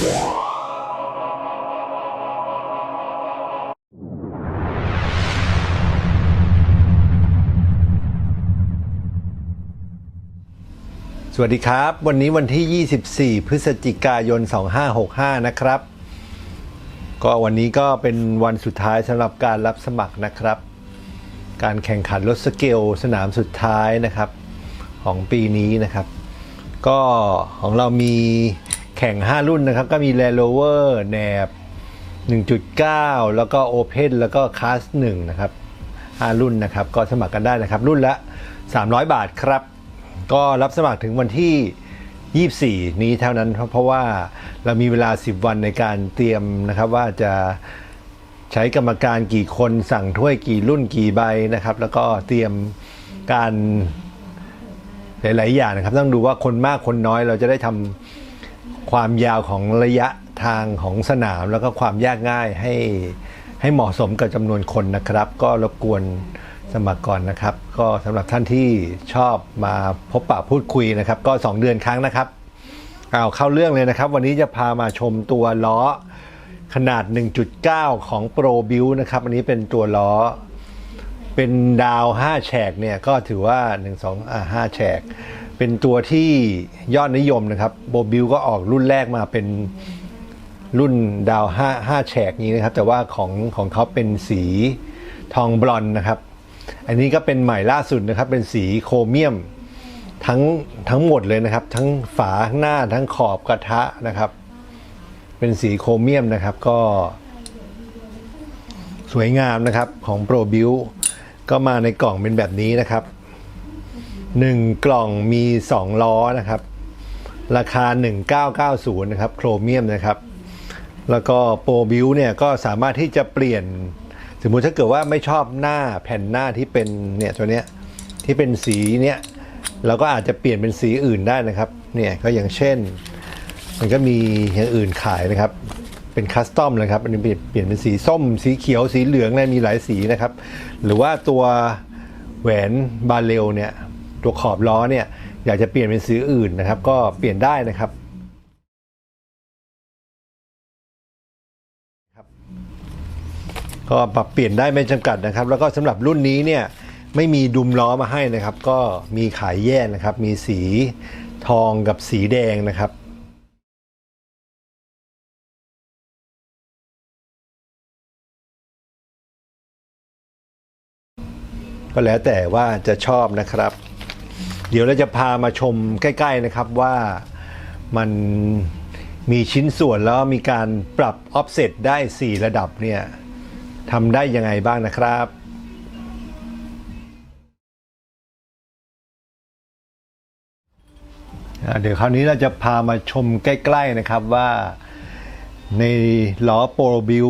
สวัสดีครับ วันนี้วันที่ 24 พฤศจิกายน 2565 นะครับ ก็วันนี้ก็เป็นวันสุดท้ายสำหรับการรับสมัครนะครับ การแข่งขันรถสเกลสนามสุดท้ายนะครับ ของปีนี้นะครับ ก็ของเรามี แข่ง 5 รุ่นนะครับ ก็มี Land Rover แนบ 1.9 แล้วก็ Open แล้วก็ Class 1 นะครับ 5 รุ่นนะครับ ก็สมัครกันได้นะครับ รุ่นละ 300 บาทครับ ก็รับสมัครถึงวันที่ 24 นี้เท่านั้นเพราะเพราะว่าเรามีเวลา 10 วันในการเตรียมนะครับว่าจะใช้กรรมการกี่คนสั่งถ้วยกี่รุ่นกี่ใบนะครับ แล้วก็เตรียมการหลาย ๆ อย่างนะครับ ต้องดูว่าคนมากคนน้อยเราจะได้ทำ ความยาวของระยะทางของสนามแล้วก็ความยากง่ายให้ให้เหมาะสมกับจำนวนคนนะครับ ก็รบกวนสมัครก่อนนะครับ ก็สำหรับท่านที่ชอบมาพบปะพูดคุยนะครับ ก็ 2 เดือนครั้งนะครับเอาเข้าเรื่องเลยนะครับ วันนี้จะพามาชมตัวล้อขนาด 1.9 ของ Pro Build นะครับ อันนี้เป็นตัวล้อ เป็นดาว 5 แฉกเนี่ย ก็ถือว่า 1 2อ่า5แฉก เป็นตัวที่ยอดนิยมนะครับโบบิลก็ออกรุ่นแรกมาเป็นรุ่นดาว5 5แฉกนี้นะครับ แต่ว่าของของเขาเป็นสีทองบลอนนะครับ อันนี้ก็เป็นใหม่ล่าสุดนะครับ เป็นสีโครเมียมทั้งทั้งหมดเลยนะครับ ทั้งฝาข้างหน้าทั้งขอบกระทะนะครับ เป็นสีโครเมียมนะครับก็ สวยงามนะครับของ Pro Build ก็มาในกล่องเป็นแบบนี้นะครับ 1 กล่องมี 2 ล้อนะครับ ราคา 1990 นะครับ โครเมียมนะครับ แล้วก็ Pro Build เนี่ยก็สามารถที่จะเปลี่ยน สมมุติถ้าเกิดว่าไม่ชอบหน้าแผ่นหน้าที่เป็นเนี่ยตัวเนี้ยที่เป็นสีเนี้ยเราก็อาจจะเปลี่ยนเป็นสีอื่นได้นะครับเนี่ยก็อย่างเช่น มันก็มีอย่างอื่นขายนะครับ เป็นคัสตอมนะครับอันนี้เปลี่ยนเปลี่ยนเป็นสีส้ม สีเขียวสีเหลืองนะมีหลายสีนะครับ หรือว่าตัวแหวนบาเรลเนี่ย ตัวขอบล้อเนี่ยอยากจะเปลี่ยนเป็นสีอื่นนะครับ ก็เปลี่ยนได้นะครับก็ปรับเปลี่ยนได้ไม่จำกัดนะครับ แล้วก็สำหรับรุ่นนี้เนี่ยไม่มีดุมล้อมาให้นะครับ ก็มีขายแยกนะครับ มีสีทองกับสีแดงนะครับก็แล้วแต่ว่าจะชอบนะครับ เดี๋ยวเราจะพามาชมใกล้ ๆนะครับว่ามันมีชิ้นส่วนแล้วมีการปรับ offset ได้ 4 ระดับเนี่ยทำได้ยังไงบ้างนะครับเดี๋ยวคราวนี้เราจะพามาชมใกล้ ๆนะครับว่าในล้อโปรบิว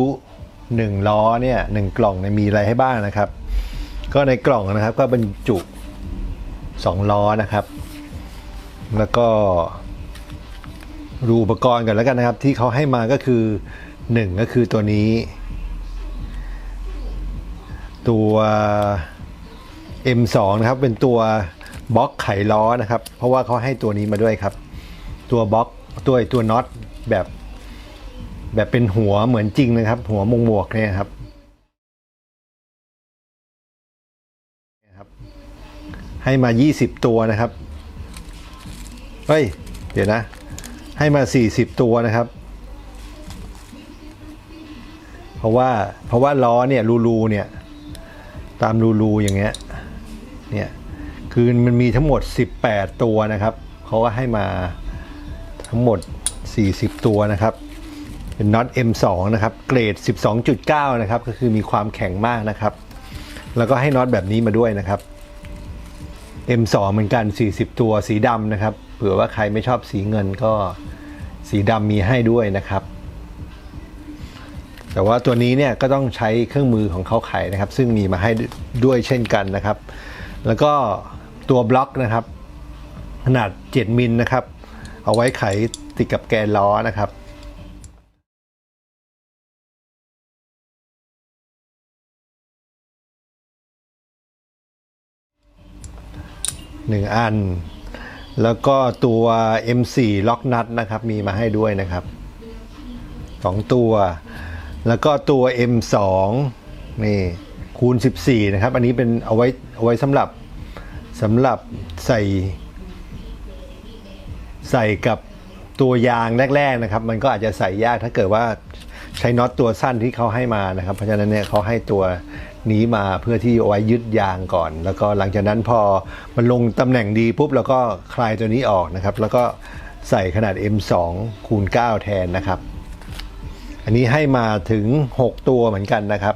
หนึ่งล้อเนี่ยหนึ่งกล่องเนี่ยมีอะไรให้บ้างนะครับ ก็ในกล่องนะครับก็บรรจุ สองล้อนะครับ แล้วก็ดูอุปกรณ์กันแล้วกันนะครับ ที่เขาให้มาก็คือหนึ่งก็คือตัวนี้ ตัว M2 นะครับเป็นตัวบล็อกไขล้อนะครับ เพราะว่าเขาให้ตัวนี้มาด้วยครับ ตัวบล็อกตัวตัวน็อตแบบ แบบเป็นหัวเหมือนจริงนะครับ หัวมงหมวกเนี่ยครับ ให้มา 20 ตัวนะครับเฮ้ย เดี๋ยวนะ ให้มา 40 ตัวนะครับ เพราะว่าเพราะว่าล้อเนี่ยรูรูเนี่ยตามรูรูอย่างเงี้ยเนี่ยคือมันมีทั้งหมด 18 ตัวนะครับเขาก็ให้มาทั้งหมด 40 ตัวนะครับเป็นน็อต M2 นะครับ เกรด 12.9 นะครับ ก็คือมีความแข็งมากนะครับ แล้วก็ให้น็อตแบบนี้มาด้วยนะครับ M2 เหมือนกัน 40 ตัวสีดำนะครับ เผื่อว่าใครไม่ชอบสีเงินก็สีดำมีให้ด้วยนะครับ แต่ว่าตัวนี้เนี่ยก็ต้องใช้เครื่องมือของเขาไขนะครับ ซึ่งมีมาให้ด้วยเช่นกันนะครับ แล้วก็ตัวบล็อกนะครับ ขนาด 7 มิลนะครับ เอาไว้ไขติดกับแกนล้อนะครับ หนึ่งอัน แล้วก็ตัว M4 ล็อกนัทนะครับมีมาให้ด้วยนะครับสองตัว แล้วก็ตัว M2 นี่คูณ 14 นะครับ อันนี้เป็นเอาไว้เอาไว้สำหรับสำหรับใส่ใส่กับตัวยางแรก ๆนะครับ มันก็อาจจะใส่ยากถ้าเกิดว่าใช้น็อตตัวสั้นที่เขาให้มานะครับ เพราะฉะนั้นเนี่ยเขาให้ตัว นี้มาเพื่อที่เอาไว้ยึดยางก่อน แล้วก็หลังจากนั้นพอมันลงตำแหน่งดีปุ๊บเราก็คลายตัวนี้ออกนะครับ แล้วก็ใส่ขนาด M2 คูณ9แทนนะครับ อันนี้ให้มาถึง 6 ตัวเหมือนกันนะครับ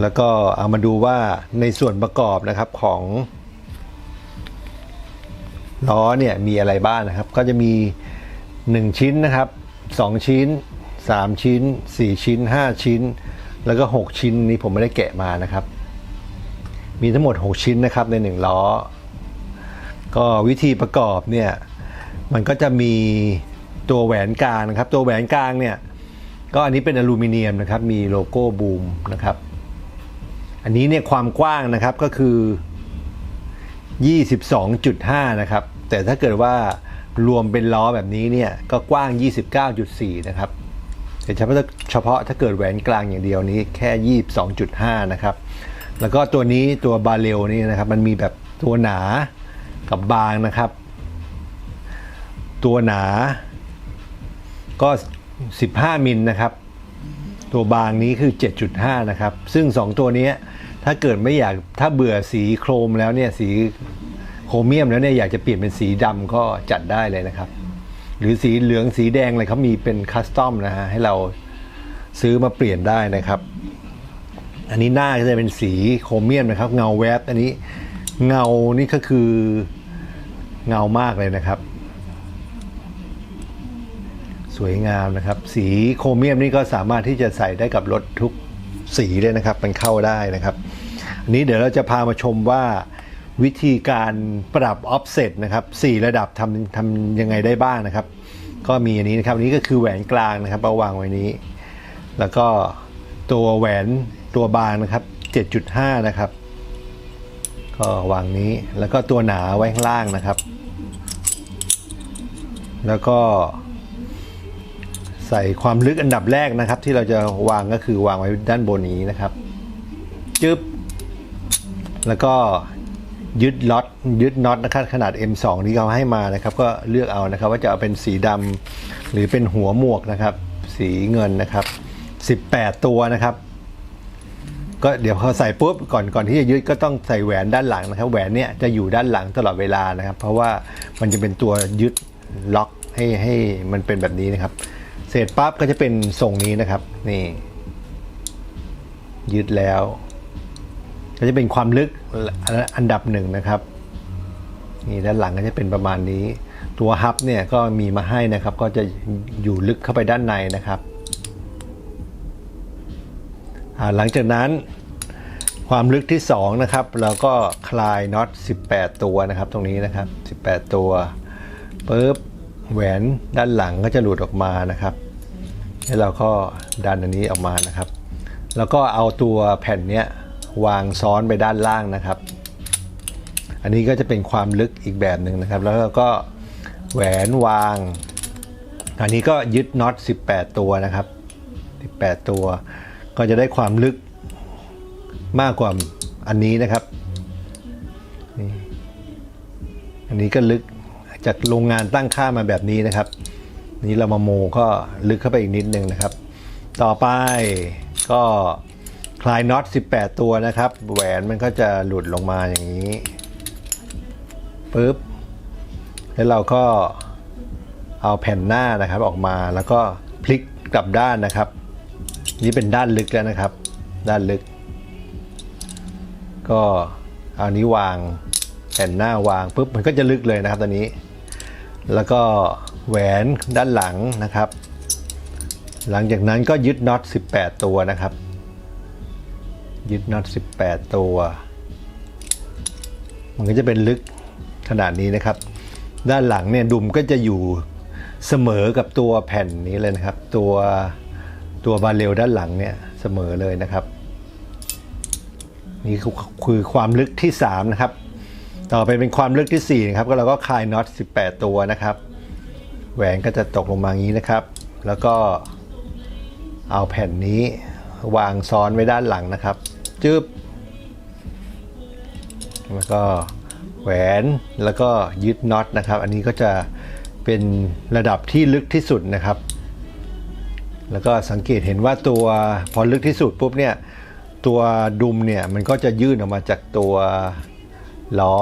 แล้วก็เอามาดูว่าในส่วนประกอบนะครับของล้อเนี่ยมีอะไรบ้างนะครับ ก็จะมี 1 ชิ้นนะครับ 2 ชิ้น 3 ชิ้น 4 ชิ้น 5 ชิ้น แล้วก็ 6 ชิ้นนี้ผมไม่ได้แกะมานะครับ มีทั้งหมด 6 ชิ้นนะครับใน 1 ล้อ ก็วิธีประกอบเนี่ย มันก็จะมีตัวแหวนกลางนะครับ ตัวแหวนกลางเนี่ย ก็อันนี้เป็นอลูมิเนียมนะครับ มีโลโก้บูมนะครับ อันนี้เนี่ยความกว้างนะครับก็คือ 22.5 นะครับ แต่ถ้าเกิดว่ารวมเป็นล้อแบบนี้เนี่ย ก็กว้าง 29.4 นะครับ แต่เฉพาะเฉพาะถ้าเกิดแหวนกลางอย่างเดียวนี้แค่ 22.5 นะครับ แล้วก็ตัวนี้ตัวบาเรลนี่นะครับ มันมีแบบตัวหนากับบางนะครับ ตัวหนาก็ 15 มิลนะครับ ตัวบางนี้คือ 7.5 นะครับ ซึ่ง 2 ตัวนี้ถ้าเกิดไม่อยากถ้าเบื่อสีโครมแล้วเนี่ยสีโครเมียมแล้วเนี่ยอยากจะเปลี่ยนเป็นสีดำก็จัดได้เลยนะครับ หรือสีเหลืองสีแดงอะไรเขามีเป็นคัสตอมนะฮะให้เราซื้อมาเปลี่ยนได้นะครับ อันนี้หน้าก็จะเป็นสีโครเมียมนะครับ เงาแวบอันนี้เงานี่ก็คือเงามากเลยนะครับ สวยงามนะครับ สีโครเมียมนี่ก็สามารถที่จะใส่ได้กับรถทุกสีเลยนะครับ มันเข้าได้นะครับ อันนี้เดี๋ยวเราจะพามาชมว่า วิธีการปรับ offset นะครับ4ระดับทำทำยังไงได้บ้างนะครับ ก็มีอันนี้นะครับอันนี้ก็คือแหวนกลางนะครับเอาวางไว้นี้ แล้วก็ตัวแหวนตัวบางนะครับ 7.5 นะครับ ก็วางนี้แล้วก็ตัวหนาไว้ข้างล่างนะครับ แล้วก็ใส่ความลึกอันดับแรกนะครับ ที่เราจะวางก็คือวางไว้ด้านบนนี้นะครับจึ๊บแล้วก็ ยึดล็อตยึดน็อตนะครับขนาด M2 ที่เขาให้มานะครับ ก็เลือกเอานะครับ ว่าจะเอาเป็นสีดำหรือเป็นหัวหมวกนะครับ สีเงินนะครับ 18 ตัวนะครับ ก็เดี๋ยวพอใส่ปุ๊บก่อนก่อนที่จะยึดก็ต้องใส่แหวนด้านหลังนะครับ แหวนเนี่ยจะอยู่ด้านหลังตลอดเวลานะครับ เพราะว่ามันจะเป็นตัวยึดล็อกให้ให้มันเป็นแบบนี้นะครับ เสร็จปั๊บก็จะเป็นทรงนี้นะครับ นี่ ยึดแล้ว ก็จะเป็นความลึกอันดับหนึ่งนะครับนี่ด้านหลังก็จะเป็นประมาณนี้ ตัวฮับเนี่ยก็มีมาให้นะครับ ก็จะอยู่ลึกเข้าไปด้านในนะครับหลังจากนั้นความลึกที่ 2 นะครับ เราก็คลายน็อต 18 ตัวนะครับ ตรงนี้นะครับ 18 ตัวปุ๊บแหวนด้านหลังก็จะหลุดออกมานะครับ แล้วเราก็ดันอันนี้ออกมานะครับ แล้วก็เอาตัวแผ่นเนี้ย วางซ้อนไปด้านล่างนะครับ อันนี้ก็จะเป็นความลึกอีกแบบหนึ่งนะครับ แล้วก็แหวนวาง อันนี้ก็ยึดน็อต 18 ตัวนะครับ 18 ตัว ก็จะได้ความลึกมากกว่าอันนี้นะครับ อันนี้ก็ลึกจากโรงงานตั้งค่ามาแบบนี้นะครับ นี้เรามาโมก็ลึกเข้าไปอีกนิดนึงนะครับ ต่อไปก็ คลายน็อต 18 ตัวนะครับ แหวนมันก็จะหลุดลงมาอย่างนี้ปุ๊บ แล้วเราก็เอาแผ่นหน้านะครับออกมาแล้วก็พลิกกลับด้านนะครับ นี่เป็นด้านลึกแล้วนะครับ ด้านลึก ก็เอานี้วางแผ่นหน้าวางปุ๊บมันก็จะลึกเลยนะครับตอนนี้ แล้วก็แหวนด้านหลังนะครับ หลังจากนั้นก็ยึดน็อต 18 ตัวนะครับ ยึดน็อต18 ตัว มันก็จะเป็นลึกขนาดนี้นะครับ ด้านหลังเนี่ยดุมก็จะอยู่เสมอกับตัวแผ่นนี้เลยนะครับ ตัวตัวบาเรลด้านหลังเนี่ยเสมอเลยนะครับ นี่คือความลึกที่ 3 นะครับ ต่อไปเป็นความลึกที่ 4 นะครับ ก็เราก็คลายน็อต18 ตัวนะครับ แหวนก็จะตกลงมาอย่างนี้นะครับ แล้วก็เอาแผ่นนี้วางซ้อนไว้ด้านหลังนะครับ จึบแล้วก็แหวนแล้วก็ยึดน็อตนะครับ อันนี้ก็จะเป็นระดับที่ลึกที่สุดนะครับ แล้วก็สังเกตเห็นว่าตัวพอลึกที่สุดปุ๊บเนี่ยตัวดุมเนี่ยมันก็จะยื่นออกมาจากตัวล้อ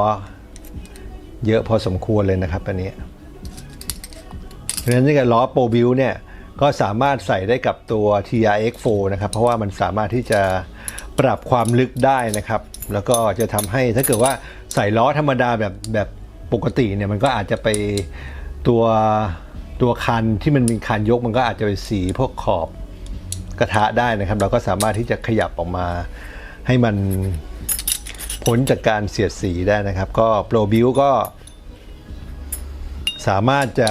เยอะพอสมควรเลยนะครับอันนี้เพราะฉะนั้นนี่กับล้อโปรบิวเนี่ยก็สามารถใส่ได้กับตัว TRX4 นะครับ เพราะว่ามันสามารถที่จะ ปรับความลึกได้นะครับ แล้วก็จะทำให้ถ้าเกิดว่าใส่ล้อธรรมดาแบบแบบปกติเนี่ยมันก็อาจจะไปตัวตัวคันที่มันมีคันยกมันก็อาจจะไปสีพวกขอบกระทะได้นะครับ เราก็สามารถที่จะขยับออกมาให้มันพ้นจากการเสียดสีได้นะครับ ก็โปรบิวก็สามารถจะ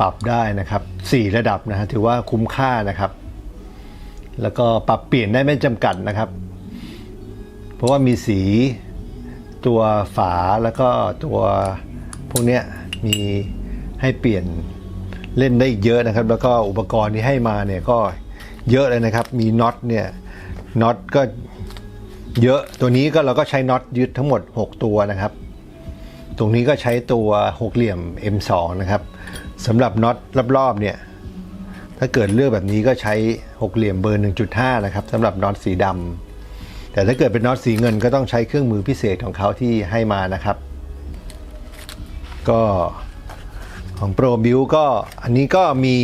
ปรับได้นะครับ 4 ระดับนะฮะถือว่าคุ้มค่านะครับ แล้วก็ปรับเปลี่ยนได้ไม่จำกัดนะครับ เพราะว่ามีสีตัวฝาแล้วก็ตัวพวกเนี้ยมีให้เปลี่ยนเล่นได้อีกเยอะนะครับ แล้วก็อุปกรณ์ที่ให้มาเนี่ยก็เยอะเลยนะครับ มีน็อตเนี่ยน็อตก็เยอะตัวนี้ก็เราก็ใช้น็อตยึดทั้งหมด 6 ตัวนะครับ ตรงนี้ก็ใช้ตัวหกเหลี่ยม M2 นะครับสำหรับน็อตรอบๆเนี่ย ถ้าเกิดเลือกแบบนี้ก็ใช้หกเหลี่ยมเบอร์ 1.5 นะครับสำหรับน็อตสีดำแต่ถ้าเกิดเป็นน็อตสีเงินก็ต้องใช้เครื่องมือพิเศษของเขาที่ให้มานะครับ ก็ของ Pro Build ก็อันนี้ก็มี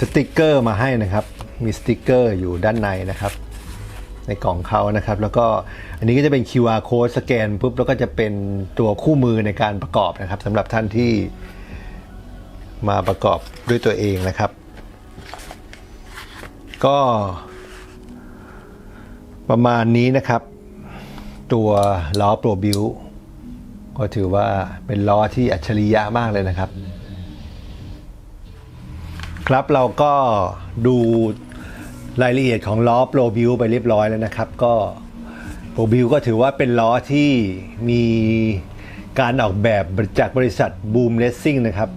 สติกเกอร์มาให้นะครับ มีสติกเกอร์อยู่ด้านในนะครับ ในกล่องเขานะครับ แล้วก็อันนี้ก็จะเป็น QR code สแกนปุ๊บแล้วก็จะเป็นตัวคู่มือในการประกอบนะครับสำหรับท่านที่มาประกอบด้วยตัวเองนะครับ ก็ ประมาณนี้นะครับ ตัวล้อโปรบิวก็ถือว่าเป็นล้อที่อัจฉริยะมากเลยนะครับ ครับเราก็ดูรายละเอียดของล้อโปรบิวไปเรียบร้อยแล้วนะครับ ก็โปรบิวก็ถือว่าเป็นล้อที่มีการออกแบบจากบริษัทบูมเลสซิ่งนะครับ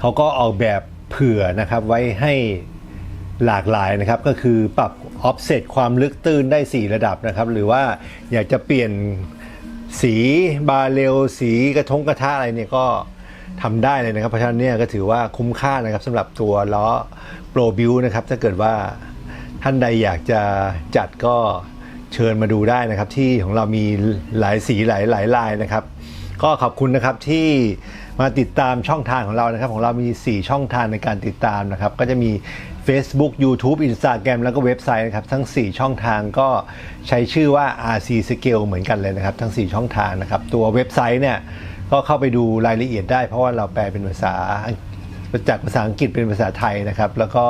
เขาก็ออกแบบเผื่อนะครับไว้ให้ หลากหลายนะครับก็คือปรับออฟเซตความลึกตื้นได้ 4 ระดับนะครับ หรือว่าอยากจะเปลี่ยนสีบาเรลสีกระทงกระทะอะไรเนี่ยก็ทำได้เลยนะครับ เพราะฉะนั้นเนี่ยก็ถือว่าคุ้มค่านะครับสำหรับตัวล้อโปรบิวนะครับถ้าเกิดว่าท่านใดอยากจะจัดก็เชิญมาดูได้นะครับ ที่ของเรามีหลายสีหลายหลายลายนะครับ ก็ขอบคุณนะครับที่มาติดตามช่องทางของเรานะครับ ของเรามี 4 ช่องทางในการติดตามนะครับ ก็จะมี Facebook YouTube Instagram แล้วก็เว็บไซต์นะครับทั้ง 4 ช่องทางก็ใช้ชื่อว่า RC Scale เหมือนกันเลยนะครับ ทั้ง 4 ช่องทางนะครับ ตัวเว็บไซต์เนี่ยก็เข้าไปดูรายละเอียดได้ เพราะว่าเราแปลเป็นภาษาจากภาษาอังกฤษเป็นภาษาไทยนะครับ แล้วก็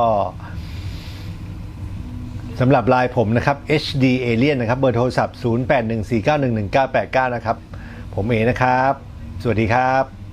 สำหรับไลน์ผมนะครับ HD Alien นะครับ เบอร์โทรศัพท์ 0814911989 นะครับ ผมเอนะครับ สวัสดีครับ